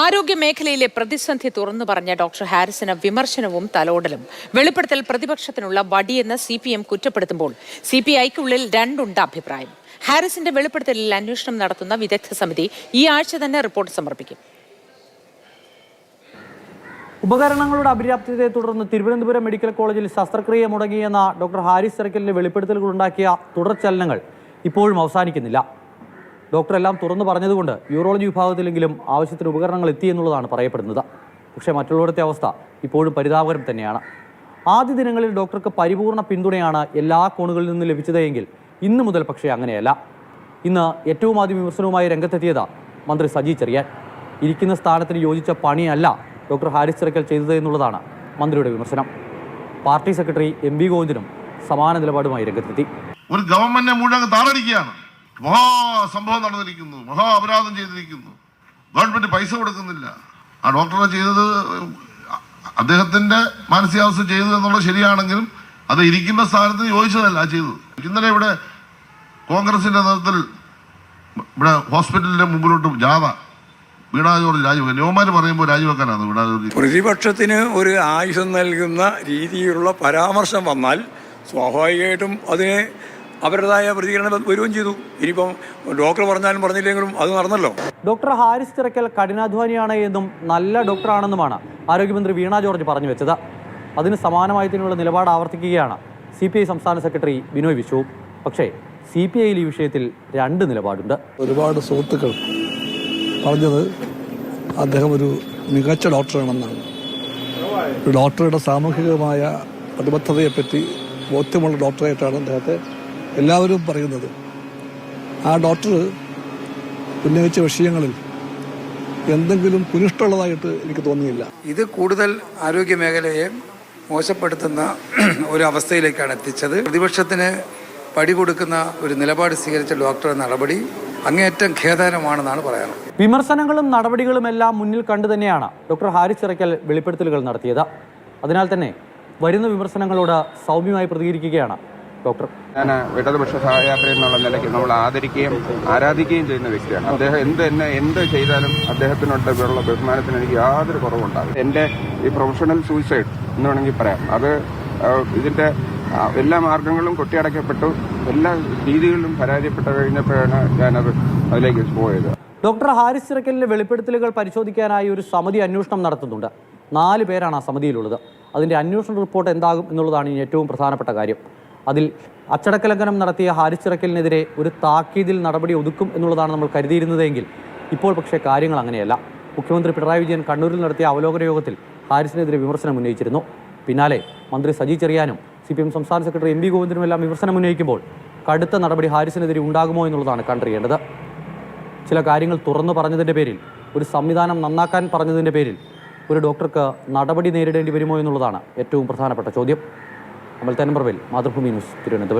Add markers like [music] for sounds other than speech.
ആരോഗ്യ മേഖലയിലെ പ്രതിസന്ധി തുറന്നു പറഞ്ഞ ഡോക്ടർ ഹാരിസിന് വിമർശനവും തലോടലും. വെളിപ്പെടുത്തൽ പ്രതിപക്ഷത്തിനുള്ള വടിയെന്ന് സി പി എം കുറ്റപ്പെടുത്തുമ്പോൾ സി പി ഐക്കുള്ളിൽ രണ്ടുണ്ട് അഭിപ്രായം. ഹാരിസിന്റെ വെളിപ്പെടുത്തലിൽ അന്വേഷണം നടത്തുന്ന വിദഗ്ധ സമിതി ഈ ആഴ്ച തന്നെ റിപ്പോർട്ട് സമർപ്പിക്കും. ഉപകരണങ്ങളുടെ അപര്യാപ്തതയെ തുടർന്ന് തിരുവനന്തപുരം മെഡിക്കൽ കോളേജിൽ ശസ്ത്രക്രിയ മുടങ്ങിയെന്ന ഡോക്ടർ ഹാരിസ് സർക്കലിന്റെ വെളിപ്പെടുത്തലുകൾ ഉണ്ടാക്കിയ തുടർചലനങ്ങൾ ഇപ്പോഴും അവസാനിക്കുന്നില്ല. ഡോക്ടർ എല്ലാം തുറന്നു പറഞ്ഞതുകൊണ്ട് യൂറോളജി വിഭാഗത്തിലെങ്കിലും ആവശ്യത്തിന് ഉപകരണങ്ങൾ എത്തി എന്നുള്ളതാണ് പറയപ്പെടുന്നത്. പക്ഷേ മറ്റുള്ളവരുടെ അവസ്ഥ ഇപ്പോഴും പരിതാപകരം തന്നെയാണ്. ആദ്യ ദിനങ്ങളിൽ ഡോക്ടർക്ക് പരിപൂർണ പിന്തുണയാണ് എല്ലാ കോണുകളിൽ നിന്നും ലഭിച്ചതെങ്കിൽ ഇന്ന് മുതൽ പക്ഷേ അങ്ങനെയല്ല. ഇന്ന് ഏറ്റവും ആദ്യം വിമർശനവുമായി രംഗത്തെത്തിയത് മന്ത്രി സജി ചെറിയാൻ. ഇരിക്കുന്ന സ്ഥാനത്തിന് യോജിച്ച പണിയല്ല ഡോക്ടർ ഹാരിസ് ചെറുക്കൽ ചെയ്തത് എന്നുള്ളതാണ് മന്ത്രിയുടെ വിമർശനം. പാർട്ടി സെക്രട്ടറി എം വി ഗോവിന്ദനും സമാന നിലപാടുമായി രംഗത്തെത്തി. ഒരു ഗവൺമെന്റിനെ മുഴുവൻ താറടിക്കുകയാണ് മഹാ സംഭവം നടന്നിരിക്കുന്നു. മഹാ അപരാധം ചെയ്തിരിക്കുന്നു. ഗവൺമെന്റ് പൈസ കൊടുക്കുന്നില്ല. ആ ഡോക്ടറെ ചെയ്തത് അദ്ദേഹത്തിന്റെ മാനസികാവസ്ഥ ചെയ്തു എന്നുള്ളത് ശരിയാണെങ്കിലും അത് ഇരിക്കുന്ന സ്ഥാനത്ത് യോജിച്ചതല്ല ചെയ്തത്. ഇന്നലെ ഇവിടെ കോൺഗ്രസിന്റെ നേതൃത്വത്തിൽ ഇവിടെ ഹോസ്പിറ്റലിന്റെ മുമ്പിലോട്ട് ജാഥ. വീണാ രാജിവെക്കാൻ. ന്യൂമാര് പറയുമ്പോൾ രാജിവെക്കാനാണ് വീണാ പ്രതിപക്ഷത്തിന് ഒരു ആയുധം നൽകുന്ന രീതിയിലുള്ള പരാമർശം വന്നാൽ സ്വാഭാവികമായിട്ടും അതിന് അവരുടേതായ പ്രതികരണം വരികയും ചെയ്തു. ഇനിയിപ്പം ഡോക്ടർ പറഞ്ഞാലും പറഞ്ഞില്ലെങ്കിലും അത് നടന്നല്ലോ. ഡോക്ടർ ഹാരിസ് തിരക്കൽ കഠിനാധ്വാനിയാണ് എന്നും നല്ല ഡോക്ടറാണെന്നുമാണ് ആരോഗ്യമന്ത്രി വീണ ജോർജ് പറഞ്ഞു വെച്ചത്. അതിന് സമാനമായി തന്നെയുള്ള നിലപാട് ആവർത്തിക്കുകയാണ് സി പി ഐ സംസ്ഥാന സെക്രട്ടറി ബിനോയ് വിശ്വവും പക്ഷേ സി പി ഐയിൽ ഈ വിഷയത്തിൽ രണ്ട് നിലപാടുണ്ട്. ഒരുപാട് സുഹൃത്തുക്കൾ പറഞ്ഞത് അദ്ദേഹം ഒരു മികച്ച ഡോക്ടറാണെന്നാണ്. ഒരു ഡോക്ടറുടെ സാമൂഹികമായ പ്രതിബദ്ധതയെപ്പറ്റി ബോധ്യമുള്ള ഡോക്ടറായിട്ടാണ് അദ്ദേഹത്തെ എല്ലാവരും പറയുന്നത്. ആ ഡോക്ടർ ഉന്നയിച്ച വിഷയങ്ങളിൽ എന്തെങ്കിലും കുനിഷ്ടുള്ളതായിട്ട് എനിക്ക് തോന്നിയില്ല. ഇത് കൂടുതൽ ആരോഗ്യ മേഖലയെ മോശപ്പെടുത്തുന്ന [clears throat] ഒരു അവസ്ഥയിലേക്കാണ് എത്തിച്ചത്. പ്രതിപക്ഷത്തിന് പടി കൊടുക്കുന്ന ഒരു നിലപാട് സ്വീകരിച്ച ഡോക്ടറുടെ നടപടി അങ്ങേയറ്റം ഖേദകരമാണെന്നാണ് പറയാറ്. വിമർശനങ്ങളും നടപടികളും എല്ലാം മുന്നിൽ കണ്ടു തന്നെയാണ് ഡോക്ടർ ഹാരിസ് ഇറക്കൽ വെളിപ്പെടുത്തലുകൾ നടത്തിയത്. അതിനാൽ തന്നെ വരുന്ന വിമർശനങ്ങളോട് സൗമ്യമായി പ്രതികരിക്കുകയാണ് ഡോക്ടർ. ഞാൻ ഇടതുപക്ഷ സഹയാത്രി എന്നുള്ള നിലയ്ക്ക് നമ്മൾ ആദരിക്കുകയും ആരാധിക്കുകയും ചെയ്യുന്ന വ്യക്തിയാണ്. അദ്ദേഹം എന്ത് എന്നെ എന്ത് ചെയ്താലും അദ്ദേഹത്തിനോടുള്ള ബഹുമാനത്തിന് എനിക്ക് യാതൊരു കുറവുണ്ടാകും എന്റെ ഈ പ്രൊഫഷണൽ സൂയിസൈഡ് എന്ന് വേണമെങ്കിൽ പറയാം. അത് ഇതിന്റെ എല്ലാ മാർഗങ്ങളും കൊട്ടിയടക്കപ്പെട്ടു. എല്ലാ രീതികളിലും പരാജയപ്പെട്ട കഴിഞ്ഞപ്പോഴാണ് ഞാനത് അതിലേക്ക് പോയത്. ഡോക്ടർ ഹാരിസ് ചിറക്കലിന്റെ വെളിപ്പെടുത്തലുകൾ പരിശോധിക്കാനായി ഒരു സമിതി അന്വേഷണം നടത്തുന്നുണ്ട്. നാല് പേരാണ് ആ സമിതിയിലുള്ളത്. അതിന്റെ അന്വേഷണ റിപ്പോർട്ട് എന്താകും എന്നുള്ളതാണ് ഏറ്റവും പ്രധാനപ്പെട്ട കാര്യം. അതിൽ അച്ചടക്ക ലംഘനം നടത്തിയ ഹാരിച്ചിറക്കലിനെതിരെ ഒരു താക്കീതിൽ നടപടി ഒതുക്കും എന്നുള്ളതാണ് നമ്മൾ കരുതിയിരുന്നതെങ്കിൽ ഇപ്പോൾ പക്ഷേ കാര്യങ്ങൾ അങ്ങനെയല്ല. മുഖ്യമന്ത്രി പിണറായി വിജയൻ കണ്ണൂരിൽ നടത്തിയ അവലോകന യോഗത്തിൽ ഹാരിസിനെതിരെ വിമർശനം ഉന്നയിച്ചിരുന്നു. പിന്നാലെ മന്ത്രി സജി ചെറിയാനും സി പി എം സംസ്ഥാന സെക്രട്ടറി എം വി ഗോവിന്ദനും എല്ലാം വിമർശനം ഉന്നയിക്കുമ്പോൾ കടുത്ത നടപടി ഹാരിസിനെതിരെ ഉണ്ടാകുമോ എന്നുള്ളതാണ് കണ്ടറിയേണ്ടത്. ചില കാര്യങ്ങൾ തുറന്നു പറഞ്ഞതിന്റെ പേരിൽ ഒരു സംവിധാനം നന്നാക്കാൻ പറഞ്ഞതിന്റെ പേരിൽ ഒരു ഡോക്ടർക്ക് നടപടി നേരിടേണ്ടി വരുമോ എന്നുള്ളതാണ് ഏറ്റവും പ്രധാനപ്പെട്ട ചോദ്യം. അമൽ തനമ്പർവേൽ മാതൃഭൂമി ന്യൂസ് തിരുവനന്തപുരം.